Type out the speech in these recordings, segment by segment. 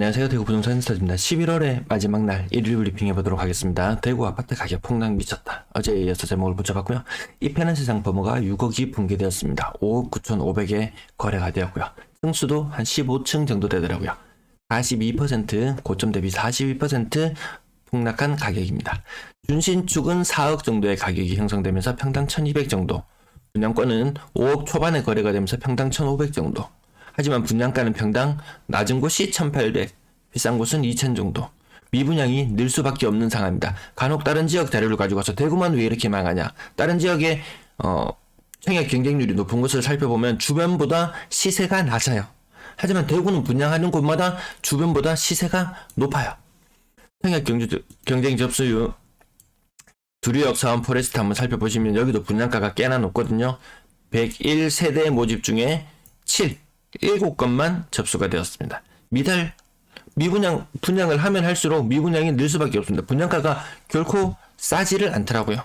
안녕하세요. 대구 부동산 인스타입니다. 11월의 마지막 날 1일 브리핑 해보도록 하겠습니다. 대구 아파트 가격 폭락 미쳤다. 어제에 이어서 제목을 붙여봤고요. 이 패는 시장 범어가 6억이 붕괴되었습니다. 5억 9,500에 거래가 되었고요. 층수도 한 15층 정도 되더라고요. 42% 고점 대비 42% 폭락한 가격입니다. 준신축은 4억 정도의 가격이 형성되면서 평당 1200 정도, 분양권은 5억 초반에 거래가 되면서 평당 1500 정도, 하지만 분양가는 평당 낮은 곳이 1800, 비싼 곳은 2000 정도. 미분양이 늘 수밖에 없는 상황입니다. 간혹 다른 지역 자료를 가지고 와서 대구만 왜 이렇게 망하냐? 다른 지역에 어, 청약 경쟁률이 높은 곳을 살펴보면 주변보다 시세가 낮아요. 하지만 대구는 분양하는 곳마다 주변보다 시세가 높아요. 청약 경쟁 접수율 두류역 사원 포레스트 한번 살펴보시면 여기도 분양가가 꽤나 높거든요. 101세대 모집 중에 7, 7건만 접수가 되었습니다. 미달 미분양 분양을 하면 할수록 미분양이 늘 수밖에 없습니다. 분양가가 결코 싸지를 않더라고요.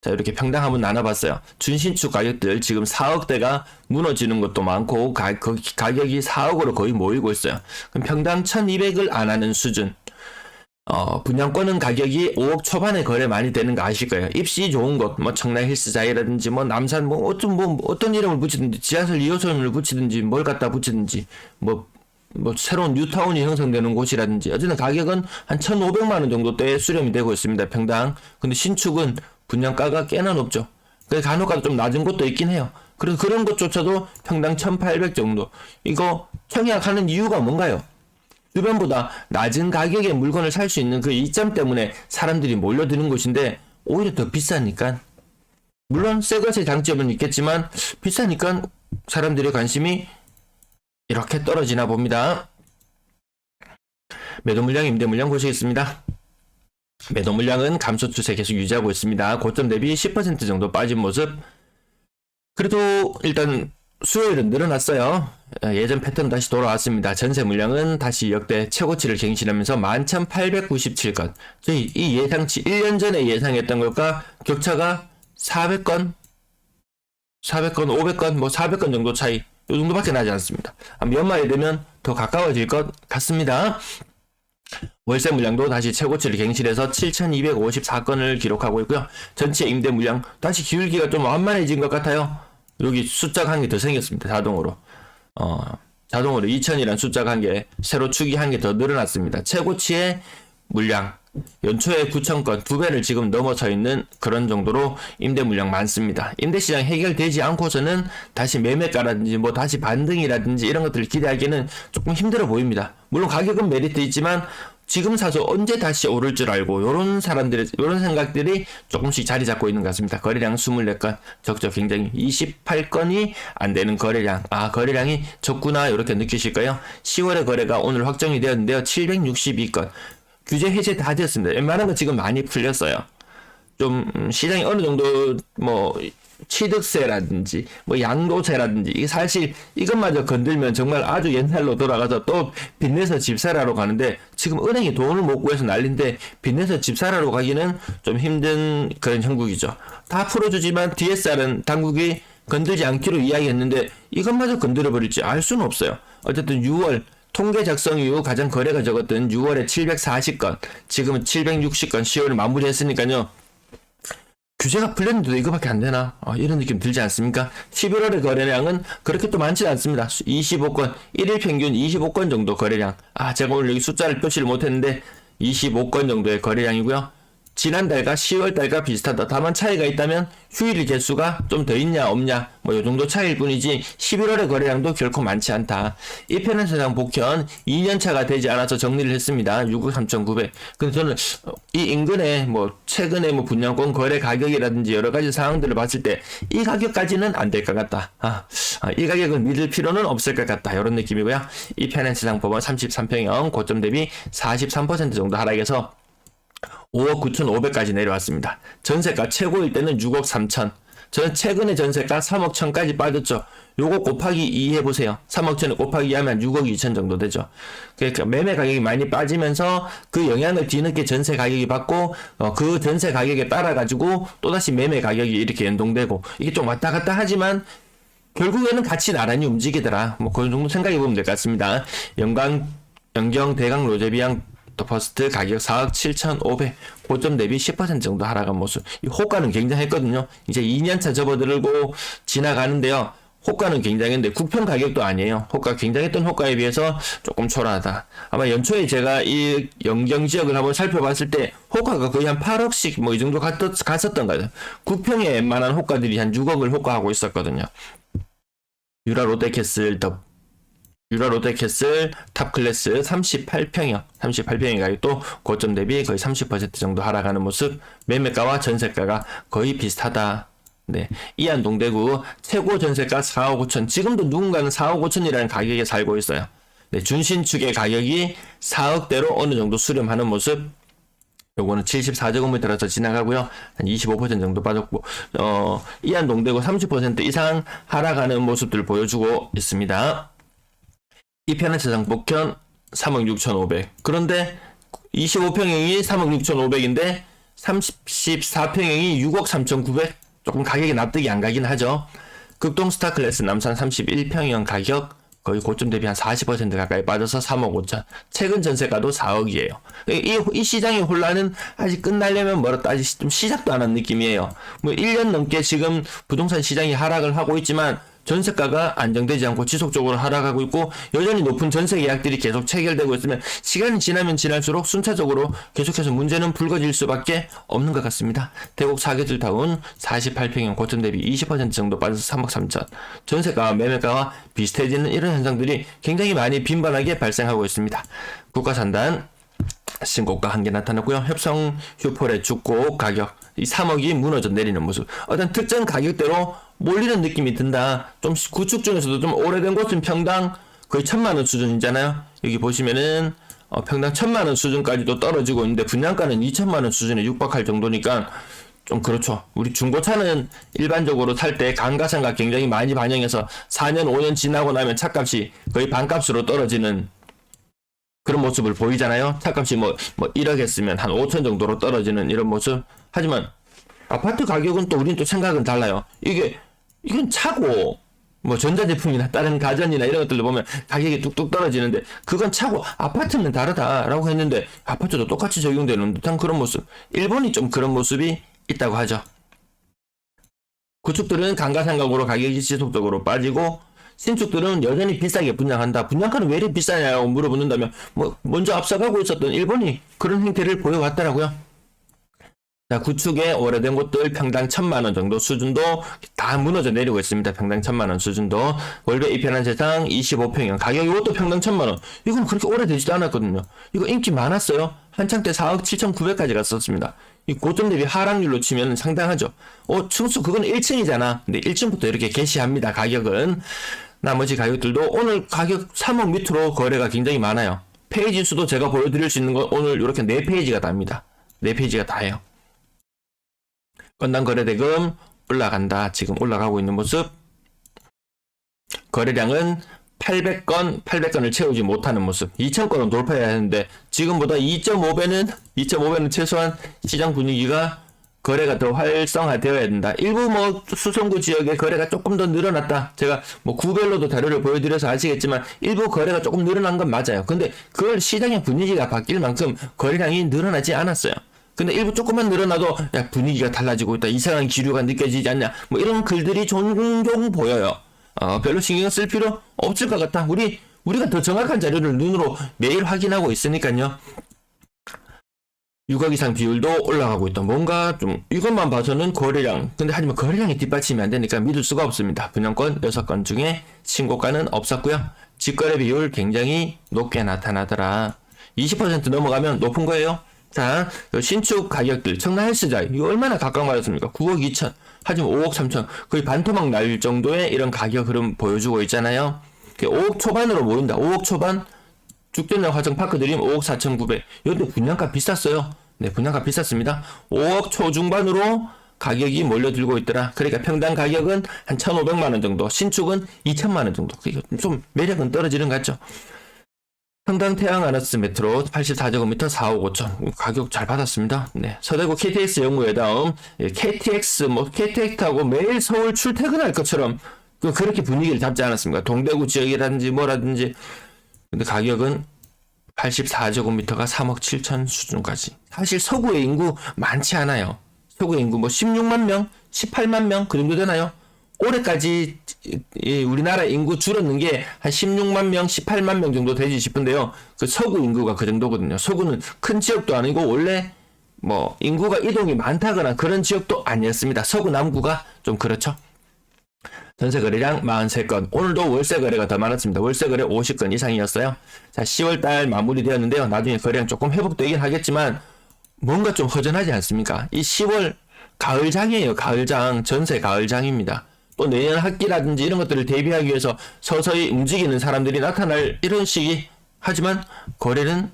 자 이렇게 평당 한번 나눠봤어요. 준신축 가격들 지금 4억대가 무너지는 것도 많고 가, 거- 가격이 4억으로 거의 모이고 있어요. 그럼 평당 1200을 안 하는 수준. 어, 분양권은 가격이 5억 초반에 거래 많이 되는 거 아실 거예요. 입시 좋은 곳, 뭐 청라 힐스자이라든지 뭐 남산 뭐 어떤 뭐 어떤 이름을 붙이든지 지하철 2호선을 붙이든지 뭘 갖다 붙이든지 뭐 뭐 새로운 뉴타운이 형성되는 곳이라든지 어쨌든 가격은 한 1,500만 원 정도대에 수렴이 되고 있습니다. 평당. 근데 신축은 분양가가 꽤나 높죠. 그래서 간혹가다 좀 낮은 곳도 있긴 해요. 그래서 그런 것조차도 평당 1,800 정도. 이거 청약하는 이유가 뭔가요? 주변보다 낮은 가격에 물건을 살 수 있는 그 이점 때문에 사람들이 몰려드는 곳인데 오히려 더 비싸니까 물론 새 것의 장점은 있겠지만 비싸니까 사람들의 관심이 이렇게 떨어지나 봅니다. 매도 물량, 임대 물량 보시겠습니다. 매도 물량은 감소 추세 계속 유지하고 있습니다. 고점 대비 10% 정도 빠진 모습. 그래도 일단 수요일은 늘어났어요. 어, 예전 패턴 다시 돌아왔습니다. 전세 물량은 다시 역대 최고치를 갱신하면서 11,897건. 저희 이 예상치 1년 전에 예상했던 것과 격차가 400건, 400건, 500건, 뭐 400건 정도 차이. 이 정도밖에 나지 않습니다. 연말이 되면 더 가까워질 것 같습니다. 월세 물량도 다시 최고치를 갱신해서 7,254건을 기록하고 있고요. 전체 임대 물량 다시 기울기가 좀 완만해진 것 같아요. 여기 숫자가 한 개 더 생겼습니다. 자동으로. 어, 자동으로 2,000이라는 숫자가 한 개, 세로 축이 한 개 더 늘어났습니다. 최고치의 물량, 연초에 9,000건, 두 배를 지금 넘어서 있는 그런 정도로 임대 물량 많습니다. 임대 시장 해결되지 않고서는 다시 매매가라든지 뭐 다시 반등이라든지 이런 것들을 기대하기는 조금 힘들어 보입니다. 물론 가격은 메리트 있지만 지금 사서 언제 다시 오를 줄 알고 요런 사람들의 요런 생각들이 조금씩 자리 잡고 있는 것 같습니다. 거래량 24건 적죠 굉장히 28건이 안 되는 거래량 아 거래량이 적구나 이렇게 느끼실 거예요. 10월에 거래가 오늘 확정이 되었는데요. 762건 규제 해제 다 되었습니다. 웬만한 건 지금 많이 풀렸어요. 좀 음, 시장이 어느 정도 뭐 취득세라든지 뭐 양도세라든지 이게 사실 이것마저 건들면 정말 아주 옛날로 돌아가서 또 빚내서 집 사라로 가는데 지금 은행이 돈을 못 구해서 난린데 빚내서 집 사라로 가기는 좀 힘든 그런 형국이죠. 다 풀어주지만 DSR은 당국이 건들지 않기로 이야기했는데 이것마저 건드려 버릴지 알 수는 없어요. 어쨌든 6월 통계 작성 이후 가장 거래가 적었던 6월에 740건, 지금은 760건 10월을 마무리했으니까요. 규제가 풀렸는데도 이거밖에 안 되나? 아, 이런 느낌 들지 않습니까? 11월의 거래량은 그렇게 또 많지 않습니다. 25건, 1일 평균 25건 정도 거래량. 아, 제가 오늘 여기 숫자를 표시를 못했는데 25건 정도의 거래량이고요. 지난달과 10월달과 비슷하다. 다만 차이가 있다면 휴일 개수가 좀 더 있냐 없냐 뭐 요 정도 차이일 뿐이지 11월의 거래량도 결코 많지 않다. 이 편은 세상 복현 2년차가 되지 않아서 정리를 했습니다. 6억 3,900. 근데 저는 어, 이 인근에 뭐 최근에 뭐 분양권 거래 가격이라든지 여러 가지 상황들을 봤을 때 이 가격까지는 안 될 것 같다. 아, 아, 이 가격은 믿을 필요는 없을 것 같다. 이런 느낌이고요. 이 편은 세상 법원 33평형 고점 대비 43% 정도 하락해서 5억 9,500까지 내려왔습니다. 전세가 최고일 때는 6억 3천. 저는 최근에 전세가 3억 1천까지 빠졌죠. 요거 곱하기 2 해보세요. 3억 1천을 곱하기 2 하면 6억 2천 정도 되죠. 그러니까 매매 가격이 많이 빠지면서 그 영향을 뒤늦게 전세 가격이 받고 어, 그 전세 가격에 따라 가지고 또다시 매매 가격이 이렇게 연동되고 이게 좀 왔다 갔다 하지만 결국에는 같이 나란히 움직이더라. 뭐 그런 정도 생각해 보면 될 것 같습니다. 연간 영경 대강 로제비앙 더 퍼스트 가격 4억 7,500 고점 대비 10% 정도 하락한 모습. 이 호가는 굉장했거든요. 이제 2년차 접어들고 지나가는데요. 호가는 굉장했는데 국평 가격도 아니에요. 호가 굉장했던 호가에 비해서 조금 초라하다. 아마 연초에 제가 이 영경 지역을 한번 살펴봤을 때 호가가 거의 한 8억씩 뭐 이 정도 갔, 갔었던 거예요. 국평에 웬만한 호가들이 한 6억을 호가하고 있었거든요. 유라 롯데캐슬 더 유라 롯데캐슬 탑클래스 38평형 38평의 가격도 고점 대비 거의 30% 정도 하락하는 모습 매매가와 전세가가 거의 비슷하다 네 이안 동대구 최고 전세가 4억 5천 지금도 누군가는 4억 5천이라는 가격에 살고 있어요 네 준신축의 가격이 4억대로 어느 정도 수렴하는 모습 요거는 74제곱미터라서 지나가고요. 한 25% 정도 빠졌고, 어, 이안 동대구 30% 이상 하락하는 모습들 보여주고 있습니다. 이 편의 세상 복현 3억 6,500. 그런데 25평형이 3억 6,500인데 34평형이 6억 3,900. 조금 가격이 납득이 안 가긴 하죠. 극동 스타 클래스 남산 31평형 가격 거의 고점 대비 한 40% 가까이 빠져서 3억 5천. 최근 전세가도 4억이에요. 이, 이 시장의 혼란은 아직 끝나려면 멀었다. 아직 좀 시작도 안 한 느낌이에요. 뭐 1년 넘게 지금 부동산 시장이 하락을 하고 있지만 전세가가 안정되지 않고 지속적으로 하락하고 있고 여전히 높은 전세 계약들이 계속 체결되고 있으면 시간이 지나면 지날수록 순차적으로 계속해서 문제는 불거질 수밖에 없는 것 같습니다. 대곡 사계절 타운 48평형 고점 대비 20% 정도 빠져서 3억 3천 전세가와 매매가와 비슷해지는 이런 현상들이 굉장히 많이 빈번하게 발생하고 있습니다. 국가산단 신고가 한 개 나타났고요. 협성 휴폴의 주고 가격 이 3억이 무너져 내리는 모습. 어떤 특정 가격대로 몰리는 느낌이 든다. 좀 구축 중에서도 좀 오래된 곳은 평당 거의 천만 원 수준이잖아요. 여기 보시면은 어, 평당 천만 원 수준까지도 떨어지고 있는데 분양가는 2천만 원 수준에 육박할 정도니까 좀 그렇죠. 우리 중고차는 일반적으로 살 때 감가상각 굉장히 많이 반영해서 4년 5년 지나고 나면 차값이 거의 반값으로 떨어지는 그런 모습을 보이잖아요. 차값이 뭐, 뭐 1억 했으면 한 5천 정도로 떨어지는 이런 모습. 하지만 아파트 가격은 또 우린 또 생각은 달라요. 이게, 이건 차고, 뭐 전자제품이나 다른 가전이나 이런 것들도 보면 가격이 뚝뚝 떨어지는데 그건 차고 아파트는 다르다라고 했는데 아파트도 똑같이 적용되는 듯한 그런 모습. 일본이 좀 그런 모습이 있다고 하죠. 구축들은 감가상각으로 가격이 지속적으로 빠지고 신축들은 여전히 비싸게 분양한다. 분양가는 왜 이렇게 비싸냐고 물어보는다면 뭐 먼저 앞서가고 있었던 일본이 그런 행태를 보여왔더라고요. 자, 구축의 오래된 곳들 평당 천만 원 정도 수준도 다 무너져 내리고 있습니다. 평당 천만 원 수준도 월배 이편한 세상 25평형 가격 이것도 평당 천만 원. 이건 그렇게 오래되지도 않았거든요. 이거 인기 많았어요. 한창 때 4억 7,900까지 갔었습니다. 이 고점 대비 하락률로 치면 상당하죠. 어, 층수 그건 1층이잖아. 근데 1층부터 이렇게 게시합니다. 가격은 나머지 가격들도 오늘 가격 3억 밑으로 거래가 굉장히 많아요. 페이지 수도 제가 보여드릴 수 있는 건 오늘 이렇게 4페이지가 답니다. 4페이지가 다예요. 건당 거래 대금 올라간다. 지금 올라가고 있는 모습. 거래량은 800건, 800건을 채우지 못하는 모습. 2000건은 돌파해야 하는데 지금보다 2.5배는 2.5배는 최소한 시장 분위기가 거래가 더 활성화되어야 된다. 일부 뭐 수성구 지역의 거래가 조금 더 늘어났다. 제가 뭐 구별로도 자료를 보여드려서 아시겠지만 일부 거래가 조금 늘어난 건 맞아요. 근데 그걸 시장의 분위기가 바뀔 만큼 거래량이 늘어나지 않았어요. 근데 일부 조금만 늘어나도 야 분위기가 달라지고 있다. 이상한 기류가 느껴지지 않냐. 뭐 이런 글들이 종종 보여요. 어, 별로 신경 쓸 필요 없을 것 같다. 우리 우리가 더 정확한 자료를 눈으로 매일 확인하고 있으니까요. 6억 이상 비율도 올라가고 있다. 뭔가 좀 이것만 봐서는 거래량. 근데 하지만 거래량이 뒷받침이 안 되니까 믿을 수가 없습니다. 분양권 6건 중에 신고가는 없었고요. 직거래 비율 굉장히 높게 나타나더라. 20% 넘어가면 높은 거예요. 자, 신축 가격들 청라 헬스자 이거 얼마나 각각 맞았습니까? 9억 2천 하지만 5억 3천 거의 반토막 날 정도의 이런 가격 흐름 보여주고 있잖아요. 5억 초반으로 모인다. 5억 초반 죽전장 화정 파크 드림 5억 4,900. 이런데 분양가 비쌌어요. 네, 분양가 비쌌습니다. 5억 초중반으로 가격이 몰려들고 있더라. 그러니까 평당 가격은 한 1,500만 원 정도, 신축은 2천만 원 정도. 좀 매력은 떨어지는 것 같죠. 평당 태양 아너스 메트로 84제곱미터 4억 5천 가격 잘 받았습니다. 네. 서대구 KTX 연구회 다음 예, KTX 뭐 KTX하고 매일 서울 출퇴근할 것처럼 그 그렇게 분위기를 잡지 않았습니까? 동대구 지역이라든지 뭐라든지 근데 가격은 84제곱미터가 3억 7천 수준까지. 사실 서구의 인구 많지 않아요. 서구의 인구 뭐 16만 명, 18만 명 그 정도 되나요? 올해까지 우리나라 인구 줄었는 게 한 16만 명, 18만 명 정도 되지 싶은데요. 그 서구 인구가 그 정도거든요. 서구는 큰 지역도 아니고 원래 뭐 인구가 이동이 많다거나 그런 지역도 아니었습니다. 서구 남구가 좀 그렇죠. 전세 거래량 43건. 오늘도 월세 거래가 더 많았습니다. 월세 거래 50건 이상이었어요. 자, 10월 달 마무리되었는데요. 나중에 거래량 조금 회복되긴 하겠지만 뭔가 좀 허전하지 않습니까? 이 10월 가을장이에요. 가을장. 전세 가을장입니다. 또 내년 학기라든지 이런 것들을 대비하기 위해서 서서히 움직이는 사람들이 나타날 이런 시기. 하지만 거래는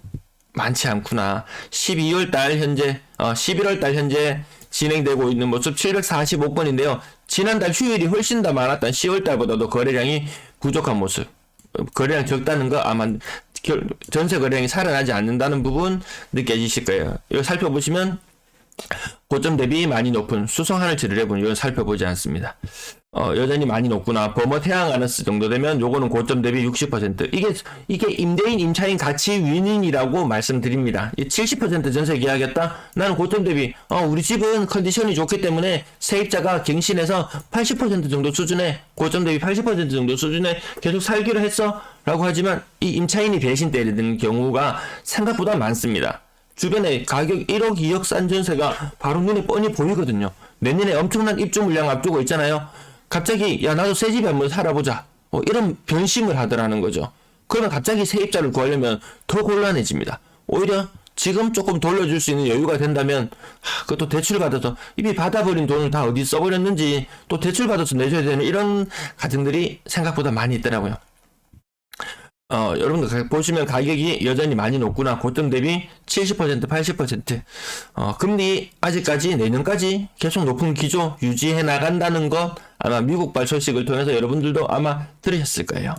많지 않구나. 12월 달 현재, 어, 11월 달 현재 진행되고 있는 모습 745건인데요. 지난달 휴일이 훨씬 더 많았던 10월 달보다도 거래량이 부족한 모습. 어, 거래량 적다는 거 아마 결- 전세 거래량이 살아나지 않는다는 부분 느껴지실 거예요. 이거 살펴보시면 고점 대비 많이 높은 수성 하늘치를 해본 이건 살펴보지 않습니다. 어, 여전히 많이 높구나. 버머 태양 아너스 정도 되면 요거는 고점 대비 60%. 이게, 이게 임대인, 임차인 가치 윈윈이라고 말씀드립니다. 이70% 전세 계약했다? 나는 고점 대비, 어, 우리 집은 컨디션이 좋기 때문에 세입자가 갱신해서 80% 정도 수준에, 고점 대비 80% 정도 수준에 계속 살기로 했어? 라고 하지만 이 임차인이 배신 때리는 경우가 생각보다 많습니다. 주변에 가격 1억, 2억 싼 전세가 바로 눈에 뻔히 보이거든요. 내년에 엄청난 입주 물량 앞두고 있잖아요. 갑자기 야 나도 새 집에 한번 살아보자. 어, 이런 변심을 하더라는 거죠. 그러면 갑자기 세입자를 구하려면 더 곤란해집니다. 오히려 지금 조금 돌려줄 수 있는 여유가 된다면 하, 그것도 대출 받아서 이미 받아버린 돈을 다 어디 써버렸는지 또 대출 받아서 내줘야 되는 이런 가정들이 생각보다 많이 있더라고요. 어, 여러분들 가- 보시면 가격이 여전히 많이 높구나. 고점 대비 70%, 80%. 어, 금리 아직까지 내년까지 계속 높은 기조 유지해 나간다는 것 아마 미국발 소식을 통해서 여러분들도 아마 들으셨을 거예요.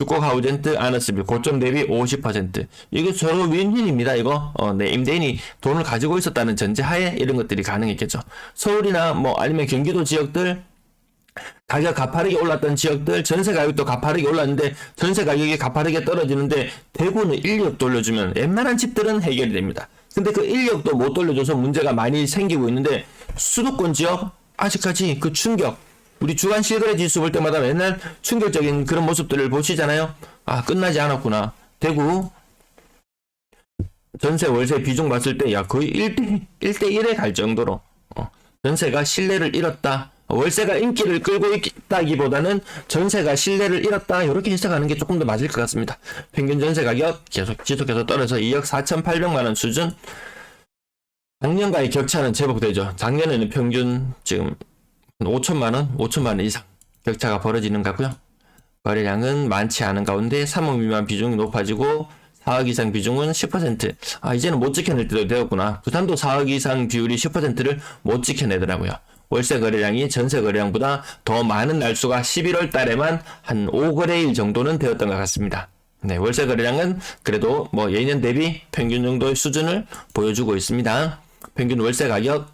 주거 하우젠트 아너스빌 고점 대비 50%. 이거 서로 윈윈입니다. 이거 어, 네, 임대인이 돈을 가지고 있었다는 전제하에 이런 것들이 가능했겠죠. 서울이나 뭐 아니면 경기도 지역들 가격 가파르게 올랐던 지역들 전세 가격도 가파르게 올랐는데 전세 가격이 가파르게 떨어지는데 대구는 1억 돌려주면 웬만한 집들은 해결이 됩니다. 근데 그 1억도 못 돌려줘서 문제가 많이 생기고 있는데 수도권 지역 아직까지 그 충격 우리 주간 실거래 지수 볼 때마다 맨날 충격적인 그런 모습들을 보시잖아요. 아 끝나지 않았구나. 대구 전세 월세 비중 봤을 때 야 거의 1대 1대 1에 갈 정도로 어, 전세가 신뢰를 잃었다. 월세가 인기를 끌고 있다기보다는 전세가 신뢰를 잃었다. 이렇게 해석하는 게 조금 더 맞을 것 같습니다. 평균 전세 가격 계속 지속해서 떨어져 2억 4,800만 원 수준. 작년과의 격차는 제법 되죠. 작년에는 평균 지금 5천만 원, 5천만 원 이상 격차가 벌어지는 것 같고요. 거래량은 많지 않은 가운데 3억 미만 비중이 높아지고 4억 이상 비중은 10%. 아, 이제는 못 지켜낼 때도 되었구나. 부산도 4억 이상 비율이 10%를 못 지켜내더라고요. 월세 거래량이 전세 거래량보다 더 많은 날수가 11월 달에만 한 5거래일 정도는 되었던 것 같습니다. 네, 월세 거래량은 그래도 뭐 예년 대비 평균 정도의 수준을 보여주고 있습니다. 평균 월세 가격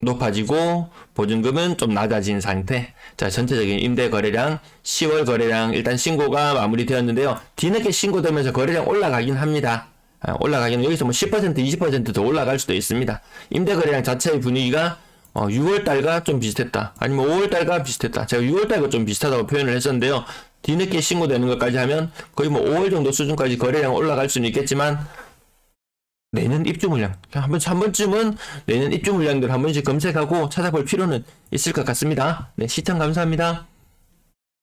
높아지고 보증금은 좀 낮아진 상태. 자, 전체적인 임대 거래량 10월 거래량 일단 신고가 마무리되었는데요. 뒤늦게 신고되면서 거래량 올라가긴 합니다. 아, 올라가기는 여기서 뭐 10% 20%더 올라갈 수도 있습니다. 임대 거래량 자체의 분위기가 어, 6월 달과 좀 비슷했다. 아니면 5월 달과 비슷했다. 제가 6월 달과 좀 비슷하다고 표현을 했었는데요. 뒤늦게 신고되는 것까지 하면 거의 뭐 5월 정도 수준까지 거래량 올라갈 수는 있겠지만 내년 입주 물량 한 번, 한 번쯤은 내년 입주 물량들 한 번씩 검색하고 찾아볼 필요는 있을 것 같습니다. 네, 시청 감사합니다.